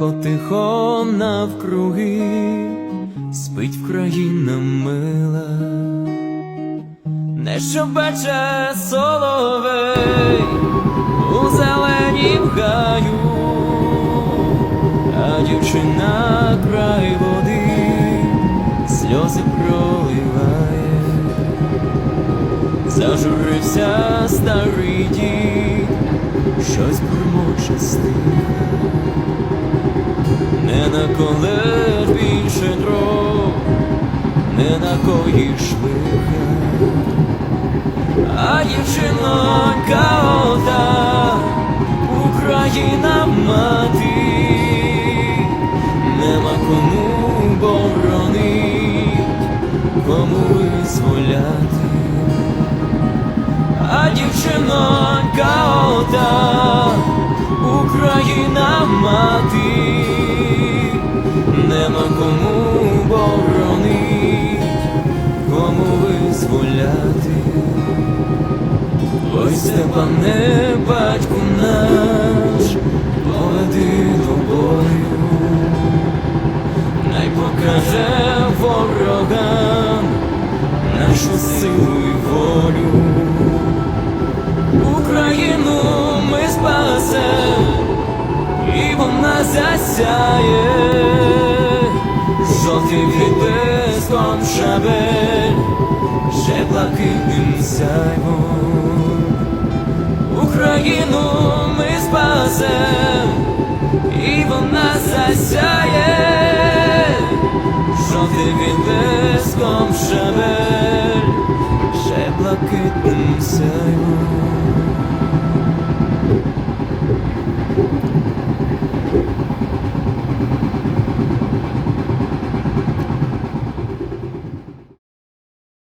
Тихо, тихо навкруги, спить Вкраїна мила, не щебече соловей у зеленім гаю, а дівчина край води сльози проливає, зажурився старий дід, щось стиха. Не накоїш лиха, а дівчинонька ота, Україна мати, нема кому боронить, кому визволяти, а дівчинонька ота, Україна мати, нема кому боронить, визволяти. Ой, Степане, батьку наш, поведи до бою, най покаже ворогам нашу силу і волю. Україну ми спасем, і вона засяє, жовтий шабель, ще блакитним сяйвом. Україну ми спасем, і вона засяє, жовтим відблиском шабель, ще блакитним сяйвом.